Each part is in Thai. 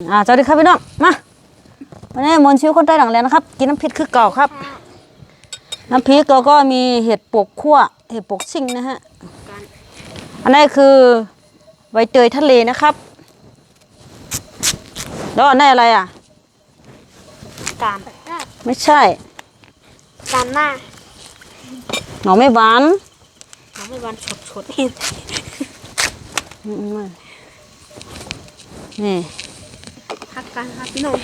อ่าสวัสดีครับพี่น้องมาวันนี้มนต์ชิวคนใต้หลังแลนนะครับ กินน้ำพริกคือเก่าครับ น้ำพริกเราก็มีเห็ดปวกคั่วเห็ดปวกซิ่งนะฮะอันนี้คือใบเตยทะเลนะครับ แล้วอันนี้อะไรอะกามไม่ใช่กามหน้าหน่อไม่หวานน้องไม่วันฉดฉดๆนี่อืมนี่ พักกันครับพี่น้อง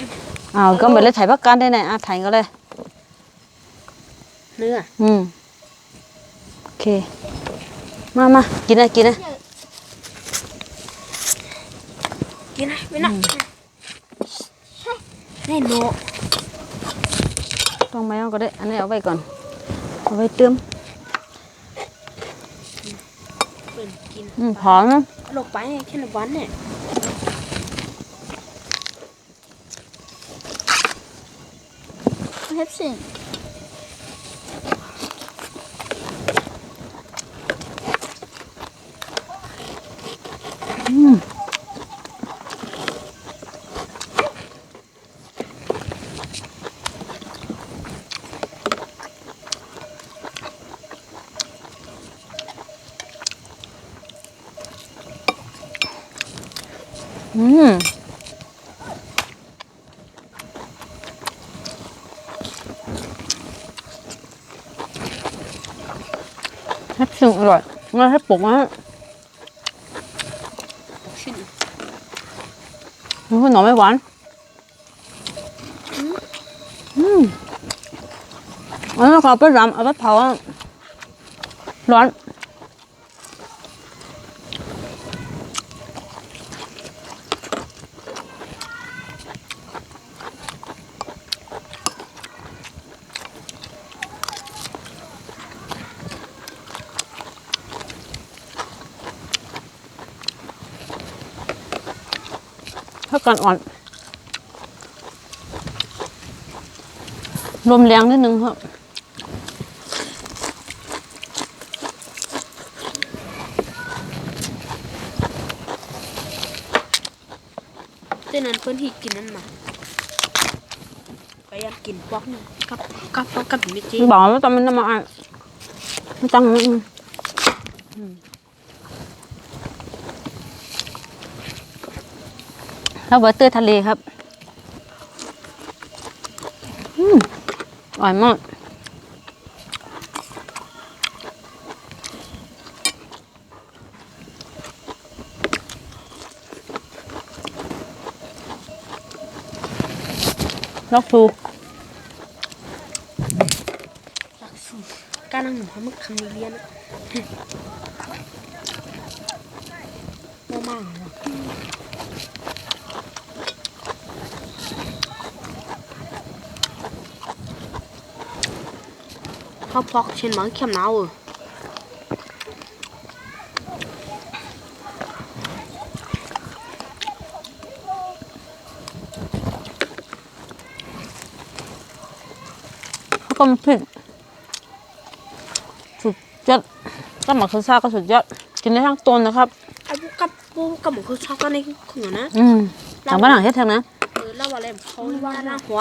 อ้าวก็เหมือนเลยถ่ายพักการได้ไหนอะถ่ายก็เลย เนื้อ อืมโอเค มามากินนะกินนะกินนะพี่น้องนี่โนต้องไม่เอาก็ได้ อันนี้เอาไว้ก่อน เอาไว้เติมเป็นกินอืมหอมนะลงไปแค่ละวันเนี่ย เให้สิ่งอร่อยงั้นให้ปลุกนะชิมันคือหน่อไม่หวานอืมอันนี้เขาเอไปรำเอาไปเผาร้อน ถ้ากันอ่อนลมแรงนิดนึงครับเต้นนั้นเพื่อนที่กินนั่นมาก็อยากกินป๊อกหนึงกับกับกับกับมิจิบอกว่าตอนมันน้ำมันไม่ต้องอืม แล้วเบอร์เตอร์ทะเลครับอืมอร่อยมากล็อกซูหลักสูการนั่งหนูมึกครั้งเรียนอะโมมากเลยเขาพอกเช่นหมังเข้มหนาวเออ แล้วก็มันพริกสุดยอดก็หมักคือซาก็สุดยอด กิน ได้ทั้งต้นนะครับไอ้พวกกับพวกกับหมูคือชอบกันในของหนูนะอืมแต่บ้าหลังเฮ็ดเถอะนะเออแล้วว่าอะไรเขาว่าหน้าหัว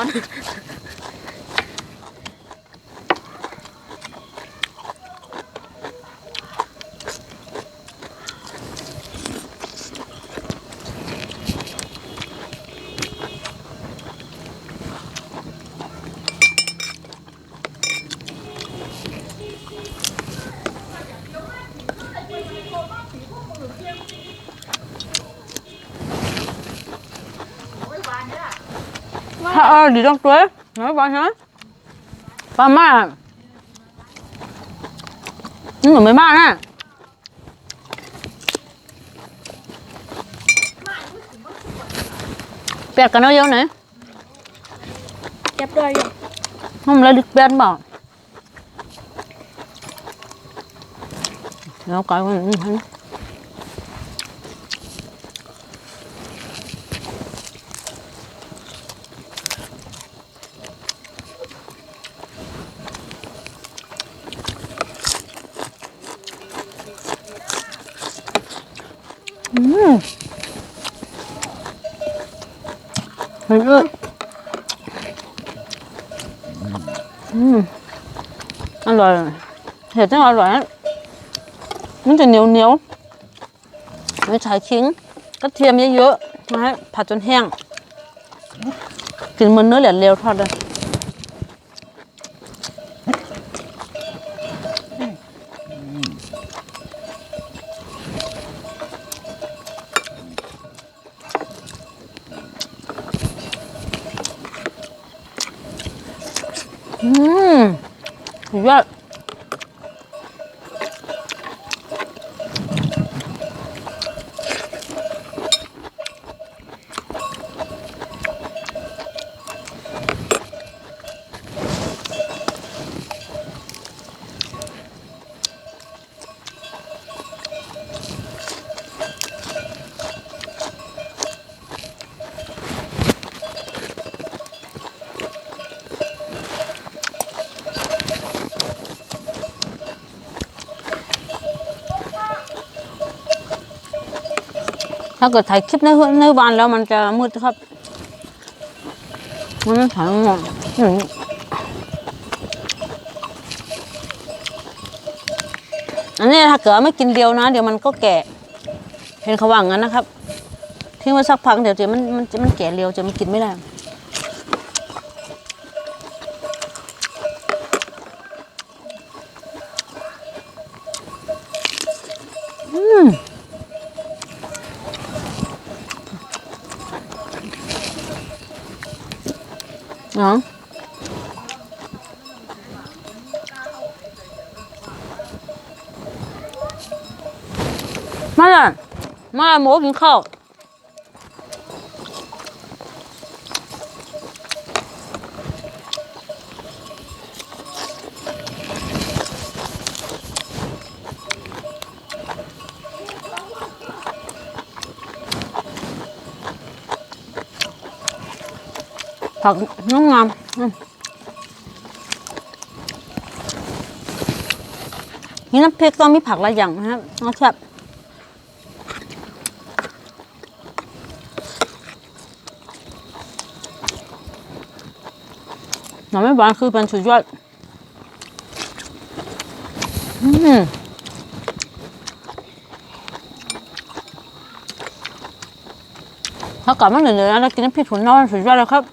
ถ้าเออดีต้องตัวน้อยบ้านฮะปลามานี่หนูไม่มากนะเปียกกันเอาเยอะไหนอยเก็บด้วยอยู่ห้องเลยดิเปียกบอกแล้วก่อนวันนี้ฮะอื เฮ้ยเอ้ยอืมอร่อยเห็ดจังอร่อยนะมันจะเหนียวเหนียวไม่ใช้ขิงกระเทียมเยอะๆนะฮะผัดจนแห้ง กินเหมันเนื้อเหลวเร็วทอดเลย ถ้าเกิดถ่ายคลิปในในบ้านแล้วมันจะมืดครับมันไม่ถ่ายงงอันนี้ถ้าเกิดไม่กินเดียวนะ เดี๋ยวมันก็แก่เห็นเขาว่างั้นนะครับทิ้งไว้สักพักเดี๋ยวจะมันมันมันแก่เร็วจะมันกินไม่ได้ มาเลยมาหมูกินข้าวผักน้องงามอืมนี่น้ำพริกก็มีผักหลายอย่างนะครับน้องแซ่บ น่อไม้หวานคือเป็นสุดยอดอืมถ้ากลับมาเหนื่อยๆแล้วกินน้ำพริกถั่วน่าสุดยอดเลยครับ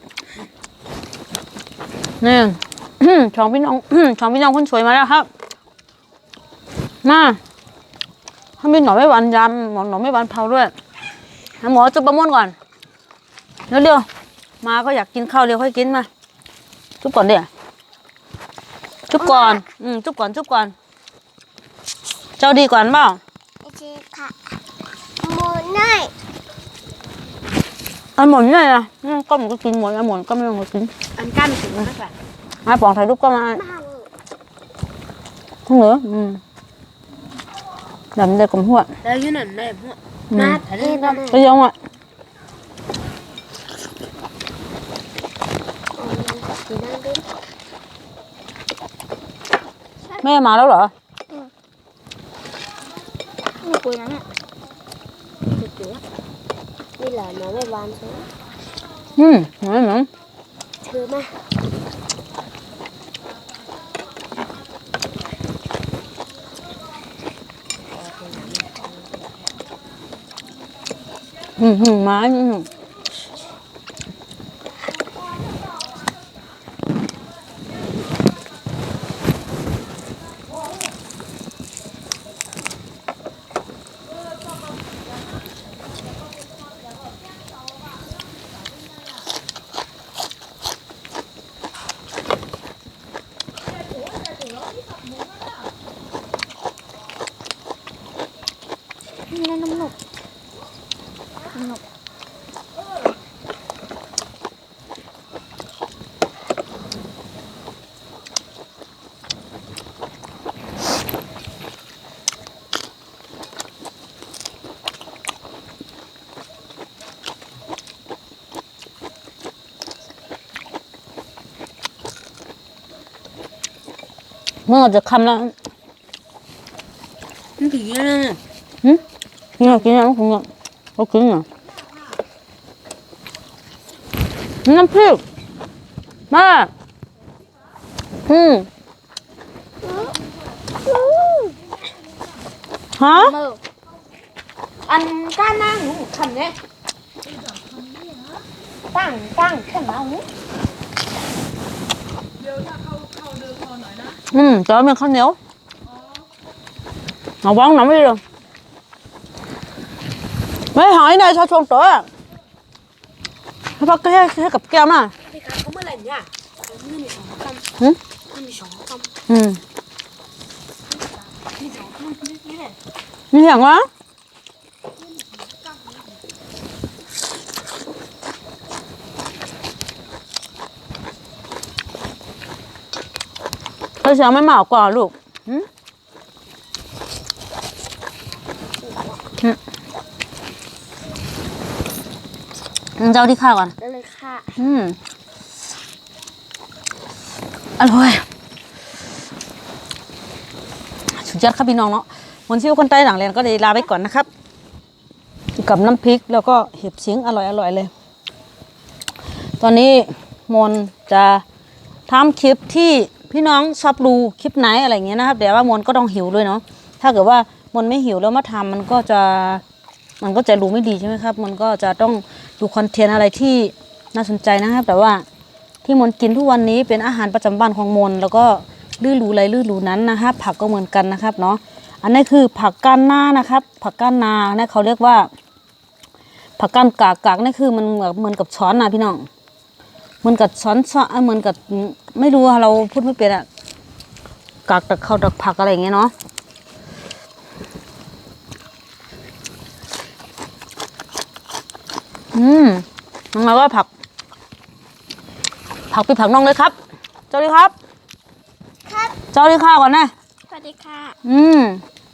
นี่สองพี่น้องสองพี่น้องคนสวยมาแล้วครับ มาถ้ามีหน่อไม่หวานยำหน่อหน่อไม่หวานเผาด้วยหมอจุประมวลก่อน เร็วๆ มาก็อยากกินข้าวเร็วค่อยกินมา จุบก่อนเดี๋ยวจุบก่อนอืมจุบก่อนจุบก่อนเจ้าดีก่อนเปล่าโอเคค่ะหมูน้อยอันหมดเนี่ยนะอืมก็มันก็ แม่มาแล้วเหรอนี่กูนะเนี่ยจุ๊นี่เหรอน้องไม่วานใช่ไหมอืมเหมือนเหมือนถือมาอืมอืมมาอืม เมื่อจะคำแล้วมันผีนะเนี่ยหืมกินอะกินอะกินอะก็กินอะน้ำพริกแม่อืมฮะมืออันก้านหน้าหนูคันเนี่ยตั้งตั้งแค่มาหู อืมจะเอาเป็นข้าวเหนียวเอาวางหนังไม่ได้หรอไม่หายในชาชงตัวให้พักแค่แค่กับแก้วน่ะพี่คะเขาเมื่อไหร่เนี่ยมันมีสองกำหืมมันมีสองกำอืมมีสองกำนี่นี่แหละมีเสียงวะ เธอเสียงไม่เหมากว่าลูกหืมหืมอืมเจ้าที่ข้าวก่อนได้เลยค่ะ อืมอร่อยสุดยอดครับพี่น้องเนาะวันที่คนใต้หลังเรียนก็เลยลาไปก่อนนะครับ กับน้ำพริกแล้วก็เห็บสิงอร่อยอร่อยเลย ตอนนี้มนจะทำคลิปที่ พี่น้องชอบดูคลิปไหนอะไรเงี้ยนะครับเดี๋ยวว่ามนก็ต้องหิวด้วยเนาะถ้าเกิดว่ามนไม่หิวแล้วมาทำมันก็จะมันก็จะดูไม่ดีใช่ไหมครับ มันก็จะต้องดูคอนเทนต์อะไรที่น่าสนใจนะครับ แต่ว่าที่มนกินทุกวันนี้เป็นอาหารประจำบ้านของมนแล้วก็ลื่นรูอะไรลื่นรูนั้นนะครับ ผักก็เหมือนกันนะครับเนาะอันนี้คือผักก้านหน้านะครับ ผักก้านนาเนี่ยเขาเรียกว่า ผักก้านกากกากนี่คือมันเหมือนกับช้อนนะพี่น้อง เหมือนกับช้อนช้อนเอ้ยเหมือนกับไม่รู้อะเราพูดไม่เป็นอะกากตะเข้าตะผักอะไรอย่างเงี้ยเนาะอืมน้องมาว่าผัก ผักปีผักน้องเลยครับ เจ้าดีครับ ครับ เจ้าดีข้าวก่อนนะสวัสดีค่ะ อืม